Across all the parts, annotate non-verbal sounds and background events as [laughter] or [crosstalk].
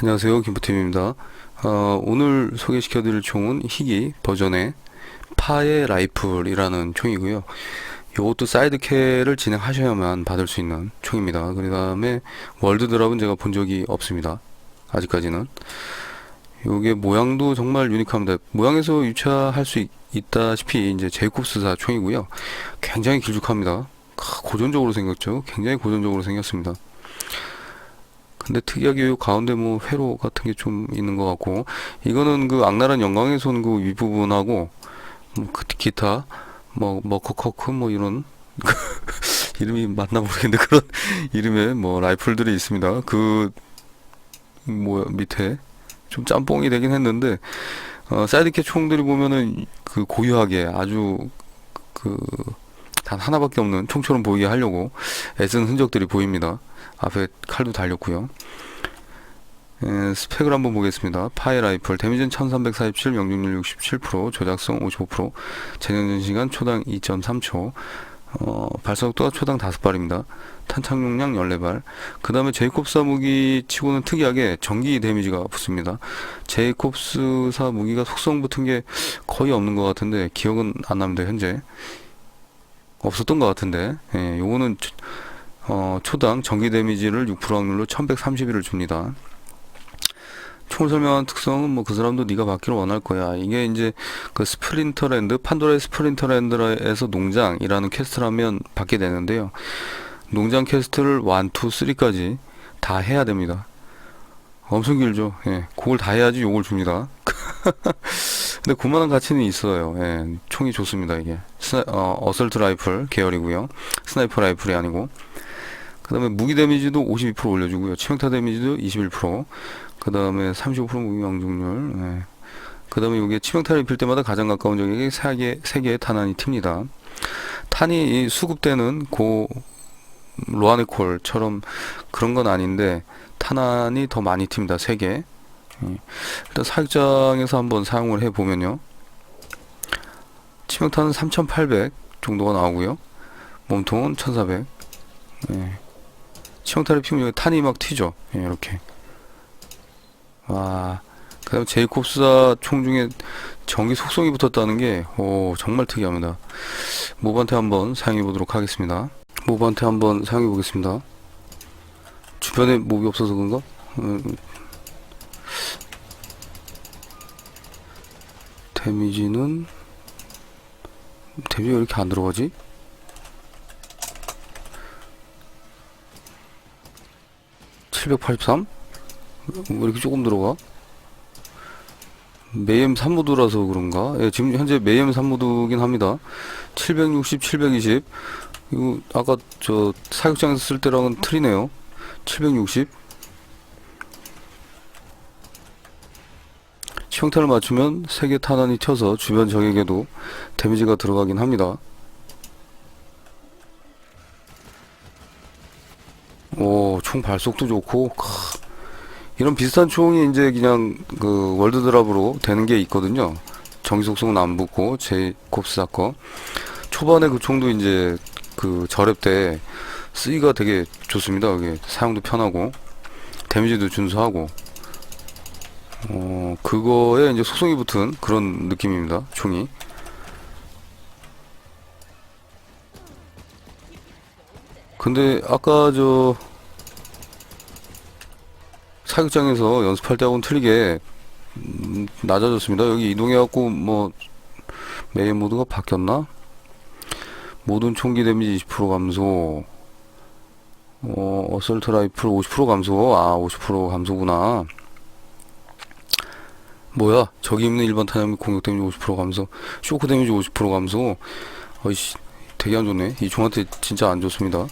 안녕하세요. 김부팀입니다. 어, 오늘 소개시켜 드릴 총은 희귀 버전의 파의 라이플이라는 총이고요. 이것도 사이드 캐를 진행하셔야만 받을 수 있는 총입니다. 그 다음에 월드 드랍은 제가 본 적이 없습니다. 아직까지는. 요게 모양도 정말 유니크합니다. 모양에서 유추할 수 있, 있다시피 이제 제이콥스사 총이고요. 굉장히 길쭉합니다. 크, 고전적으로 생겼죠? 굉장히 고전적으로 생겼습니다 근데 특이하게 요 가운데 뭐 회로 같은 게 좀 있는 것 같고 이거는 그 악랄한 영광의 손 그 윗부분하고 뭐 그 기타 뭐 머커커크 뭐 이런 [laughs] 이름이 맞나 모르겠는데 그런 [laughs] 이름의 뭐 라이플들이 있습니다. 그 뭐야 밑에 좀 짬뽕이 되긴 했는데 어, 사이드캐 총들이 보면은 그 고유하게 아주 그 단 하나밖에 없는 총처럼 보이게 하려고 애쓴 흔적들이 보입니다. 앞에 칼도 달렸고요. 에, 스펙을 한번 보겠습니다. 파이 라이플 데미지는 1347, 명중률 67%, 조작성 55%, 재련전 시간 초당 2.3초, 어, 발사속도가 초당 5발입니다. 탄창 용량 14발. 그 다음에 제이콥스사 무기 치고는 특이하게 전기 데미지가 붙습니다. 제이콥스사 무기가 속성 붙은 게 거의 없는 것 같은데 기억은 안 납니다. 현재 없었던 것 같은데 예, 요거는 초- 어, 초당 전기 데미지를 6% 확률로 1131을 줍니다. 총을 설명한 특성은 뭐 그 사람도 네가 받기를 원할 거야. 이게 이제 그 스프린터랜드 판도라의 스프린터랜드에서 농장이라는 퀘스트를 하면 받게 되는데요. 농장 퀘스트를 1, 2, 3까지 다 해야 됩니다. 엄청 길죠. 예. 그걸 다 해야지 요걸 줍니다. [laughs] 근데 그만한 가치는 있어요. 예. 총이 좋습니다, 이게. 스나, 어, 어설트 라이플 계열이고요. 스나이퍼 라이플이 아니고. 그 다음에 무기 데미지도 52% 올려주고요. 치명타 데미지도 21%. 그 다음에 35% 무기 명중률. 예. 그 다음에 이게 치명타를 입힐 때마다 가장 가까운 적에게 3개, 3개의 탄환이 튑니다. 탄이 이 수급되는 고 로아네콜처럼 그런 건 아닌데 탄환이 더 많이 튑니다. 3개. 예. 일단 사육장에서 한번 사용을 해 보면요. 치명타는 3800 정도가 나오고요. 몸통은 1400. 예. 치명타를 피우면 여기 탄이 막 튀죠. 예, 이렇게. 와. 그 다음에 제이콥스사 총 중에 전기 속성이 붙었다는 게, 오, 정말 특이합니다. 모반테 한번 사용해 보도록 하겠습니다. 모반테 한번 사용해 보겠습니다. 주변에 몹이 없어서 그런가? 음, 데미지는, 데미지가 왜 이렇게 안 들어가지? (783) 왜 이렇게 조금 들어가? 메이엠 3모드라서 그런가? 예, 지금 현재 메이엠 3모드긴 합니다. 760, 720. 이거 아까 저 사육장에서 쓸 때랑은 틀리네요. 760. 치명타를 맞추면 세개 탄환이 튀어서 주변 적에게도 데미지가 들어가긴 합니다. 총 발속도 좋고, 크, 이런 비슷한 총이 이제 그냥 그 월드 드랍으로 되는 게 있거든요. 정기 속성은 안 붙고 제이콥스 사건 초반에 그 총도 이제 그 절랩 때 쓰기가 되게 좋습니다. 이게 사용도 편하고 데미지도 준수하고 어 그거에 이제 속성이 붙은 그런 느낌입니다. 총이 근데 아까 저 사육장에서 연습할 때하고는 틀리게 음, 낮아졌습니다. 여기 이동해갖고 뭐 메인 모드가 바뀌었나? 모든 총기 데미지 20% 감소. 어, 어설트 라이플 50% 감소. 아, 50% 감소구나. 뭐야? 저기 있는 일반 탄약미 공격 데미지 50% 감소. 쇼크 데미지 50% 감소. 어이씨, 되게 안 좋네. 이 총한테 진짜 안 좋습니다.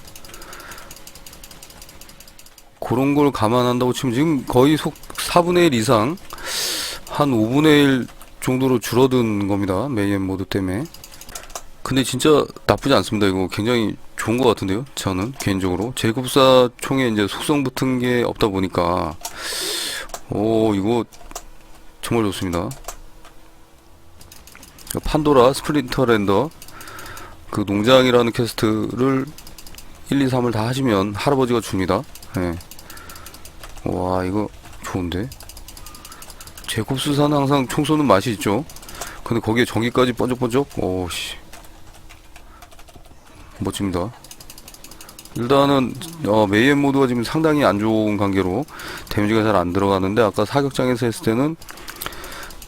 그런 걸 감안한다고 치면 지금 거의 속 4분의 1 이상 한 5분의 1 정도로 줄어든 겁니다. 메이엠 모드 때문에. 근데 진짜 나쁘지 않습니다. 이거 굉장히 좋은 것 같은데요. 저는 개인적으로 제이콥사 총에 이제 속성 붙은 게 없다 보니까 오 이거 정말 좋습니다. 판도라 스프린터 랜더 그 농장이라는 퀘스트를 1, 2, 3을 다 하시면 할아버지가 줍니다. 예. 와 이거 좋은데? 제콥스사는 항상 총 쏘는 맛이 있죠. 근데 거기에 전기까지 번쩍번쩍? 오씨. 멋집니다. 일단은 어, 메이엔 모드가 지금 상당히 안 좋은 관계로 데미지가 잘 안 들어가는데 아까 사격장에서 했을 때는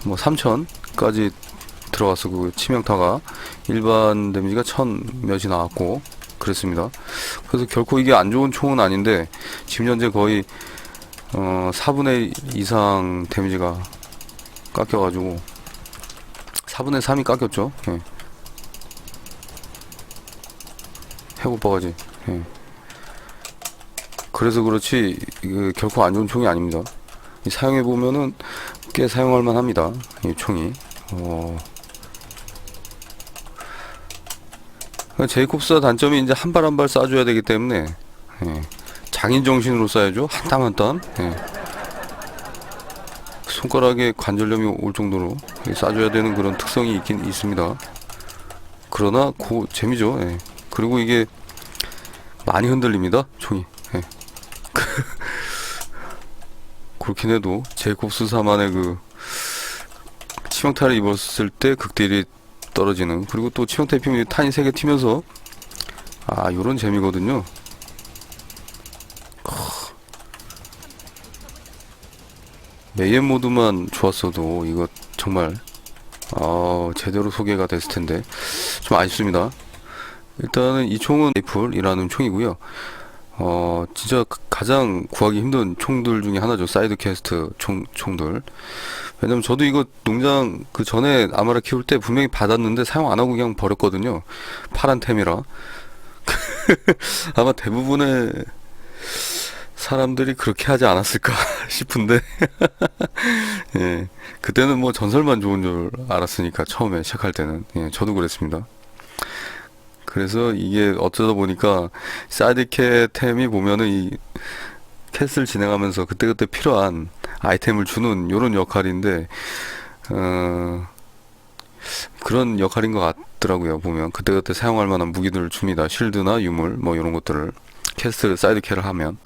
뭐 3000까지 들어갔어 그 치명타가 일반 데미지가 1000 몇이 나왔고 그랬습니다. 그래서 결코 이게 안 좋은 총은 아닌데 지금 현재 거의 어 4분의 1 이상 데미지가 깎여가지고 4분의 3이 깎였죠 예. 해고 바가지 예. 그래서 그렇지 결코 안 좋은 총이 아닙니다 이 사용해 보면은 꽤 사용할 만 합니다 이 총이 어. 제이콥스 단점이 이제 한 발 한 발 쏴줘야 되기 때문에 예. 장인 정신으로 쏴야죠 한땀 한 땀. 예. 손가락에 관절염이 올 정도로 쏴줘야 되는 그런 특성이 있긴 있습니다. 그러나 고 재미죠. 예. 그리고 이게 많이 흔들립니다. 총이. 예. [laughs] 그렇긴 해도 제이콥스 사만의 그 치명타를 입었을 때 극딜이 떨어지는 그리고 또 치명타 입히면 탄이 3개 튀면서 아 요런 재미거든요. 메이엔 모드만 좋았어도 이거 정말 어, 제대로 소개가 됐을 텐데 좀 아쉽습니다. 일단은 이 총은 라이플이라는 총이고요. 어, 진짜 가- 가장 구하기 힘든 총들 중에 하나죠. 사이드 캐스트 총, 총들. 왜냐면 저도 이거 농장 그 전에 아마라 키울 때 분명히 받았는데 사용 안 하고 그냥 버렸거든요. 파란 템이라. [laughs] 아마 대부분의 사람들이 그렇게 하지 않았을까 [laughs] 싶은데. [laughs] 예. 그때는 뭐 전설만 좋은 줄 알았으니까 처음에 시작할 때는. 예, 저도 그랬습니다. 그래서 이게 어쩌다 보니까 사이드캐 템이 보면은 이 캣을 진행하면서 그때그때 필요한 아이템을 주는 요런 역할인데 어 그런 역할인 것 같더라고요 보면 그때그때 사용할 만한 무기들을 줍니다 쉴드나 유물 뭐 이런 것들을 캐스트 사이드 캐를 하면.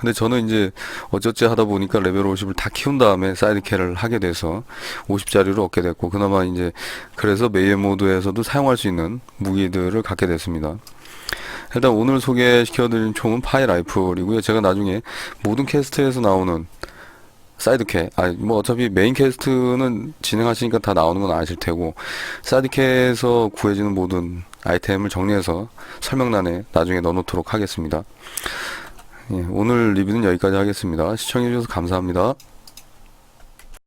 근데 저는 이제 어쩌지 하다 보니까 레벨 50을 다 키운 다음에 사이드 캐를 하게 돼서 50짜리를 얻게 됐고 그나마 이제 그래서 메이의 모드에서도 사용할 수 있는 무기들을 갖게 됐습니다. 일단 오늘 소개시켜드린 총은 파이 라이플이고요. 제가 나중에 모든 캐스트에서 나오는 사이드캐 아니 뭐 어차피 메인 캐스트는 진행하시니까 다 나오는 건 아실 테고 사이드캐에서 구해지는 모든 아이템을 정리해서 설명란에 나중에 넣어놓도록 하겠습니다. 예, 오늘 리뷰는 여기까지 하겠습니다. 시청해주셔서 감사합니다